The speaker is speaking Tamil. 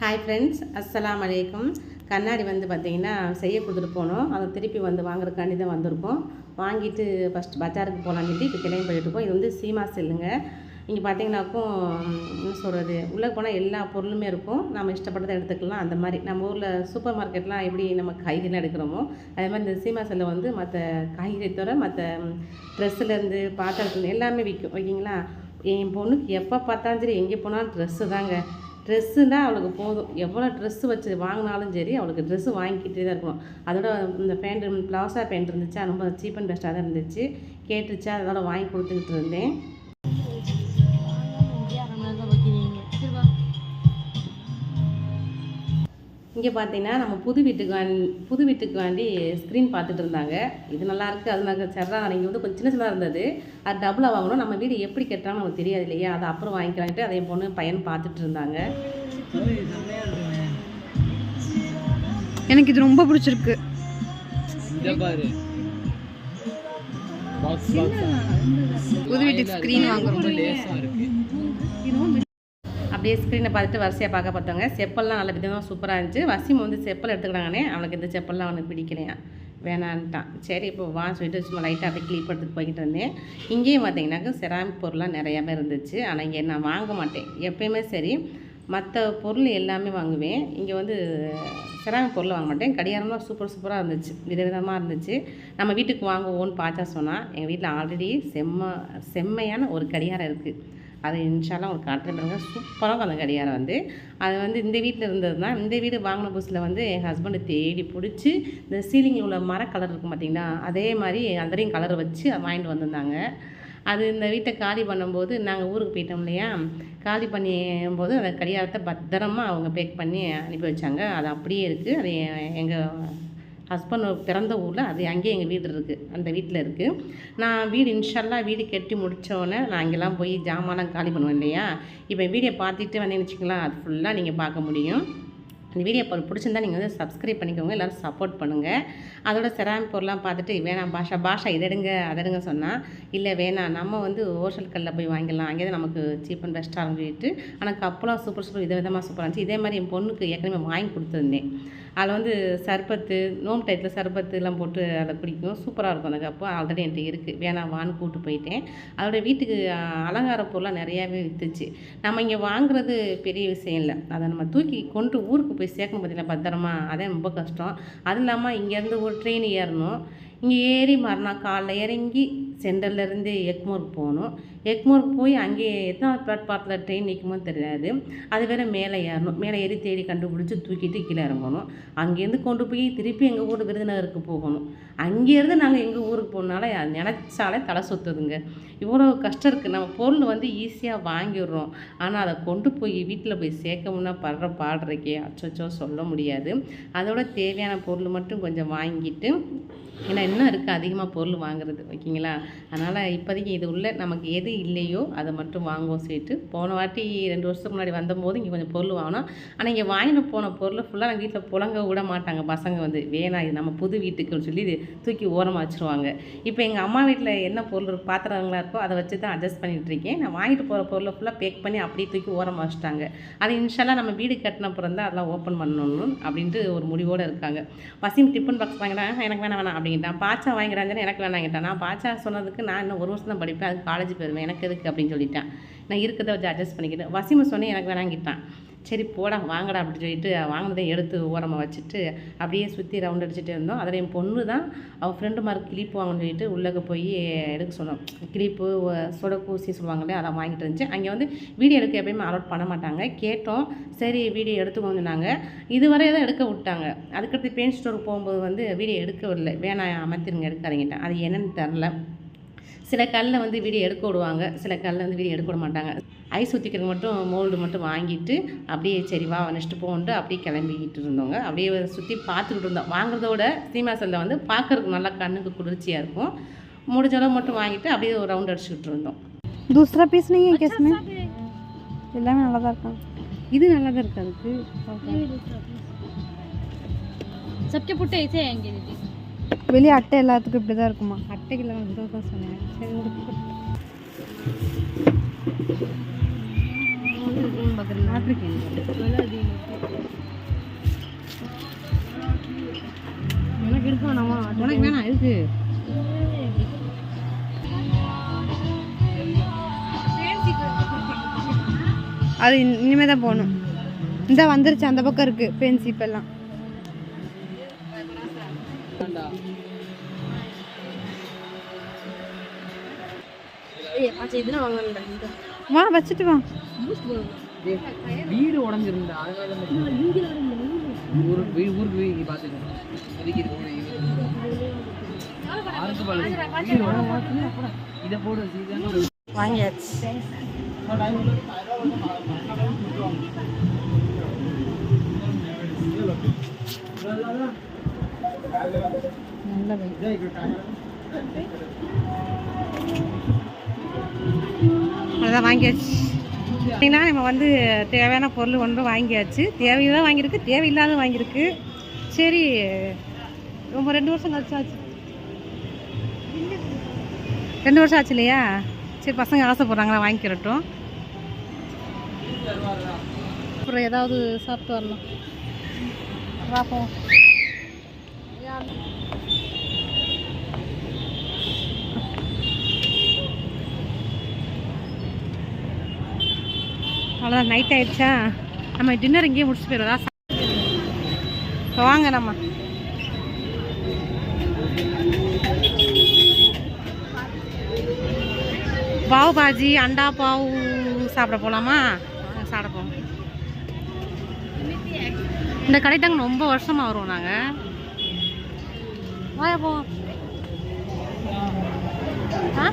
ஹாய் ஃப்ரெண்ட்ஸ் அஸ்லாம் வலைக்கம் கண்ணாடி வந்து பார்த்தீங்கன்னா செய்ய கொடுத்துட்டு போனோம். அதை திருப்பி வந்து வாங்குறதுக்காண்டி தான் வந்திருக்கோம். வாங்கிட்டு ஃபஸ்ட் பஜாருக்கு போகலான்னு சொல்லி இப்போ கிளம்பி போயிட்டு இருக்கோம் இது வந்து சீமா செல்லுங்க. இங்கே பார்த்தீங்கன்னாக்கும் என்ன சொல்கிறது உள்ளே போனால் எல்லா பொருளுமே இருக்கும். நம்ம இஷ்டப்பட்டதை எடுத்துக்கலாம். அந்த மாதிரி நம்ம ஊரில் சூப்பர் மார்க்கெட்லாம் எப்படி நம்ம காய்கறிலாம் எடுக்கிறோமோ அதே மாதிரி இந்த சீமா செல்லில் வந்து மற்ற காய்கறி தவிர மற்ற ட்ரெஸ்ஸுலேருந்து பாத்திரத்துலேருந்து எல்லாமே விற்கும் ஓகேங்களா? என் பொண்ணுக்கு எப்போ பார்த்தாலும் சரி எங்கே போனாலும் ட்ரெஸ்ஸு தாங்க. ட்ரெஸ்ஸுன்னா அவளுக்கு போதும். எவ்வளோ ட்ரெஸ்ஸு வச்சு வாங்கினாலும் சரி அவளுக்கு ட்ரெஸ்ஸு வாங்கிக்கிட்டே தான் இருக்கணும் அதோட இந்த பேண்ட் ப்ளவுஸாக பேண்ட் இருந்துச்சு. ரொம்ப சீப் அண்ட் பெஸ்ட்டாக தான் இருந்துச்சு. கேட்டுச்சு. அதோட வாங்கி கொடுத்துக்கிட்டு இருந்தேன். இங்கே பார்த்தீங்கன்னா நம்ம புது வீட்டுக்கு வான் புது வீட்டுக்கு வேண்டி ஸ்க்ரீன் பார்த்துட்டு இருந்தாங்க. இது நல்லா இருக்குது அது நல்லா சரா இங்கே வந்து கொஞ்சம் சின்ன சின்னதாக இருந்தது. அது டபுளாக வாங்கணும். நம்ம வீடு எப்படி கட்டுறான்னு நமக்கு தெரியாது இல்லையா? அதை அப்புறம் வாங்கிக்கலான்ட்டு அதை என் பொண்ணு பையன் பார்த்துட்டு இருந்தாங்க. எனக்கு இது ரொம்ப பிடிச்சிருக்கு. புது வீட்டுக்கு ஸ்க்ரீன் வாங்குறோம் அப்படியே ஸ்க்ரீனை பார்த்துட்டு வரிசையாக பார்க்க பார்த்தவங்க செப்பல்லாம் நல்ல விதமாக சூப்பராக இருந்துச்சு. வசிம் வந்து செப்பல் எடுத்துக்கிட்டாங்கன்னே அவனுக்கு இந்த செப்பல்லாம் அவனுக்கு பிடிக்கலையா? வேணான்ட்டான். சரி இப்போ வா சொல்லிட்டு சும்மா லைட்டாக அப்படியே கிளீப் எடுத்துட்டு போய்கிட்டு இருந்தேன். இங்கேயும் பார்த்தீங்கன்னாக்கா செராமிக் பொருள்லாம் நிறையாவே இருந்துச்சு. ஆனால் இங்கே நான் வாங்க மாட்டேன். எப்பயுமே சரி மற்ற பொருள் எல்லாமே வாங்குவேன். இங்கே வந்து செராமிக் பொருள் வாங்க மாட்டேன். கடிகாரம்லாம் சூப்பர் சூப்பராக இருந்துச்சு. விதவிதமாக இருந்துச்சு. நம்ம வீட்டுக்கு வாங்குவோன்னு பார்த்தா சொன்னால் எங்கள் வீட்டில் ஆல்ரெடி செம்ம செம்மையான ஒரு கடிகாரம் இருக்குது அது இன்ஷால்லாம் உங்களுக்கு காட்டுறேன் பாருங்க. சூப்பராக இருக்கும் அந்த கடிகாரம் வந்து. அது வந்து இந்த வீட்டில் இருந்தது தான் இந்த வீடு வாங்கின புதுசில் வந்து என் ஹஸ்பண்டு தேடி பிடிச்சி இந்த சீலிங்கில் உள்ள மர கலர் இருக்கும் பார்த்தீங்களா அதே மாதிரி அந்தரையும் கலர் வச்சு வாங்கிட்டு வந்திருந்தாங்க. அது இந்த வீட்டை காலி பண்ணும்போது நாங்கள் ஊருக்கு போயிட்டோம் இல்லையா? காலி பண்ணும்போது அந்த கடிகாரத்தை பத்திரமா அவங்க பேக் பண்ணி அனுப்பி வச்சாங்க. அது அப்படியே இருக்குது அது எங்கள் ஹஸ்பண்ட் பிறந்த ஊரில் அது அங்கேயே எங்கள் வீடு இருக்குது அந்த வீட்டில் இருக்குது நான் வீடு இன்ஷால்லாம் வீடு கட்டி முடித்தோடனே நான் அங்கெல்லாம் போய் ஜாமான்லாம் காலி பண்ணுவேன் இல்லையா? இப்போ வீடியோ பார்த்துட்டு வந்தேன்னு வச்சுக்கலாம் அது ஃபுல்லாக நீங்கள் பார்க்க முடியும். இந்த வீடியோ இப்போ பிடிச்சிருந்தா நீங்கள் வந்து சப்ஸ்கிரைப் பண்ணிக்கோங்க எல்லோரும் சப்போர்ட் பண்ணுங்கள் அதோட செராமிக் பொருள்லாம் பார்த்துட்டு வேணாம் பாஷா பாஷா இதை எடுங்க அதை எடுங்க சொன்னால் இல்லை வேணாம் நம்ம வந்து ஹோல்சேல் கல்லில் போய் வாங்கிடலாம். அங்கேயே நமக்கு சீப் அண்ட் பெஸ்ட்டாக சொல்லிட்டு ஆனால் கப்பெல்லாம் சூப்பர் சூப்பர் வித விதமாக சூப்பராக இருந்துச்சு. இதே மாதிரி என் பொண்ணுக்கு ஏற்கனவே வாங்கி கொடுத்துருந்தேன். அதில் வந்து சர்பத்து நோம்பு டயத்தில் சர்பத்து எல்லாம் போட்டு அதை குடிக்கும் சூப்பராக இருக்கும் அந்த கப்பு. ஆல்ரெடி என்கிட்ட இருக்குது வேணாம் வான்னு கூப்பிட்டு போயிட்டேன். அதோட வீட்டுக்கு அலங்கார பொருளாக நிறையாவே விற்றுச்சு நம்ம இங்கே வாங்குறது பெரிய விஷயம் இல்லை. அதை நம்ம தூக்கி கொண்டு ஊருக்கு போய் சேர்க்கணும் பார்த்தீங்கன்னா பத்திரமா. அதே ரொம்ப கஷ்டம். அதுவும் இல்லாமல் இங்கேருந்து ஒரு ட்ரெயின் ஏறணும். இங்கே ஏறி மறுநாள் காலைல இறங்கி சென்டர்லேருந்து எக்மோருக்கு போகணும். எக்மோருக்கு போய் அங்கே எத்தனை பிளாட்பாரத்தில் ட்ரெயின் நிற்குமோ தெரியாது. அது வேற மேலே ஏறணும். மேலே ஏறி தேடி கண்டுபிடிச்சி தூக்கிட்டு கீழே இறங்கணும். அங்கேருந்து கொண்டு போய் திருப்பி எங்கள் ஊர் விருதுநகருக்கு போகணும். அங்கேருந்து நாங்கள் எங்கள் ஊருக்கு போனாலே அது நினச்சாலே தலை சுற்றுதுங்க இவ்வளோ கஷ்டம் இருக்குது நம்ம பொருள் வந்து ஈஸியாக வாங்கிடுறோம். ஆனால் அதை கொண்டு போய் வீட்டில் போய் சேர்க்கணும்னா படுற பாடுறக்கே அச்சோ சொல்ல முடியாது. அதோட தேவையான பொருள் மட்டும் கொஞ்சம் வாங்கிட்டு ஏன்னா இன்னும் இருக்குது அதிகமாக பொருள் வாங்குறது. ஓகேங்களா? அதனால் இப்போதைக்கு இது உள்ள நமக்கு எது இல்லையோ அதை மட்டும் வாங்குவோம் சொல்லிட்டு போன வாட்டி ரெண்டு வருஷத்துக்கு முன்னாடி வந்தபோது இங்கே கொஞ்சம் பொருள் வாங்கினோம். ஆனால் இங்கே வாங்கின போன பொருள் ஃபுல்லாக நாங்கள் வீட்டில் புழங்க விட மாட்டாங்க. பசங்க வந்து வேணாம் இது நம்ம புது வீட்டுக்குன்னு சொல்லி இது தூக்கி ஓரமாக வச்சுருவாங்க. இப்போ எங்கள் அம்மா வீட்டில் என்ன பொருள் பாத்திரங்களாக இருக்கோ அதை வச்சு தான் அட்ஜஸ்ட் பண்ணிகிட்டு இருக்கேன். நான் வாங்கிட்டு போகிற பொருளை ஃபுல்லாக பேக் பண்ணி அப்படியே தூக்கி ஓரமாக வச்சுட்டாங்க. அது இன்ஷால்லா நம்ம வீடு கட்டின அப்புறம் தான் அதெல்லாம் ஓப்பன் பண்ணணும் அப்படின்ட்டு ஒரு முடிவோடு இருக்காங்க. பசியும் டிஃபன் பாக்ஸ் வாங்கினாங்க எனக்கு வேணாம் வேணாம் அப்படின்ட்டான். பாச்சா வாங்கிறாங்கன்னு எனக்கு வேணாங்கிட்டான் நான் பாச்சா சொன்னதுக்கு நான் இன்னும் ஒரு வருஷம் தான் படிப்பேன் அது காலேஜ் போயிருவேன் எனக்கு எதுக்கு அப்படின்னு சொல்லிட்டேன். நான் இருக்கிறத வச்சு அட்ஜஸ்ட் பண்ணிக்கிட்டேன் வசிம சொன்னேன் எனக்கு வேணாங்கிட்டான் சரி போடா வாங்கடா அப்படின்னு சொல்லிட்டு வாங்கினதை எடுத்து ஓரமாக வச்சுட்டு அப்படியே சுற்றி ரவுண்ட் அடிச்சுட்டு இருந்தோம். அதில் என் பொண்ணு தான் அவள் ஃப்ரெண்டு மாதிரி கிளிப்பு வாங்கன்னு சொல்லிட்டு உள்ளே போய் எடுக்க சொன்னோம். கிளிப்பு சொடக்கூசி சொல்லுவாங்களே அதை வாங்கிட்டு இருந்துச்சு. அங்கே வந்து வீடியோ எடுக்க எப்பயுமே அலோட் பண்ண மாட்டாங்க. கேட்டோம். சரி வீடியோ எடுத்துக்கோங்க சொன்னாங்க. இதுவரை தான் எடுக்க விட்டாங்க. அதுக்கடுத்து பெயிண்ட் ஸ்டோருக்கு போகும்போது வந்து வீடியோ எடுக்க விடல வேணாம் அமர்த்திருங்க எடுக்காதீங்கட்டேன் அது என்னன்னு தெரில. சில கல்லில் வந்து வீடியோ எடுக்க விடுவாங்க சில கல்லில் வந்து வீடியோ எடுக்க விட மாட்டாங்க ஐஸ் ஊற்றிக்கிறது மட்டும் மோல்டு மட்டும் வாங்கிட்டு அப்படியே சரி வா நெக்ஸ்ட்டு போன்ட்டு அப்படியே கிளம்பிக்கிட்டு இருந்தோங்க அப்படியே சுற்றி பார்த்துக்கிட்டு இருந்தோம் வாங்குறதோட சீமா செல்ல வந்து பார்க்கறதுக்கு நல்லா கண்ணுக்கு குளிர்ச்சியாக இருக்கும் முடிஞ்ச அளவு மட்டும் வாங்கிட்டு அப்படியே ஒரு ரவுண்ட் அடிச்சுக்கிட்டு இருந்தோம் दूसरा पीस नहीं है क्या इसमें எல்லாமே நல்லா தான் இருக்காங்க இது நல்லா தான் இருக்கு அதுக்கு सबके पुट्टे ऐसे आएंगे दीदी வெளியே அட்டை எல்லாத்துக்கும் இப்படி தான் இருக்குமா அட்டைக்கு இல்லை தான் சொன்னேன். சரி எனக்கு இருக்க வேணாமா உனக்கு வேணாம் அது இனிமேல் தான் போகணும். இந்த வந்துருச்சு அந்த பக்கம் இருக்குது பென்சிப்பெல்லாம் வா வச்சுட்டு வா. வீடு உடஞ்சிருந்தா அதனால ஊருக்கு போய் ஊருக்கு போய் பார்த்துக்கணும் இதுக்கு இது போடு, இது போடு. ஆறுக்கு பாலு. அதான் வாங்கியாச்சு. அப்படின்னா நம்ம வந்து தேவையான பொருள் ஒன்று வாங்கியாச்சு. தேவையாக வாங்கியிருக்கு தேவையில்லாத வாங்கியிருக்கு. சரி ரொம்ப ரெண்டு வருஷம் கழிச்சு ஆச்சு. ரெண்டு வருஷம் ஆச்சு இல்லையா? சரி பசங்க ஆசைப்படுறாங்களா வாங்கிக்கிறட்டும். அப்புறம் ஏதாவது சாப்பிட்டு வரலாம் பார்ப்போம் அவ்வளோதான் நைட் ஆயிடுச்சா? நம்ம டின்னர் இங்கேயே முடிச்சுட்டு போயிடுறதா இப்போ வாங்க நம்ம. பாவ் பாஜி அண்டா பாவ் சாப்பிட போகலாமா சாப்பிட போவோம். இந்த கடைட்டாங்க ரொம்ப வருஷமாக வருவோம் நாங்கள் வாயா போவோம் ஆ?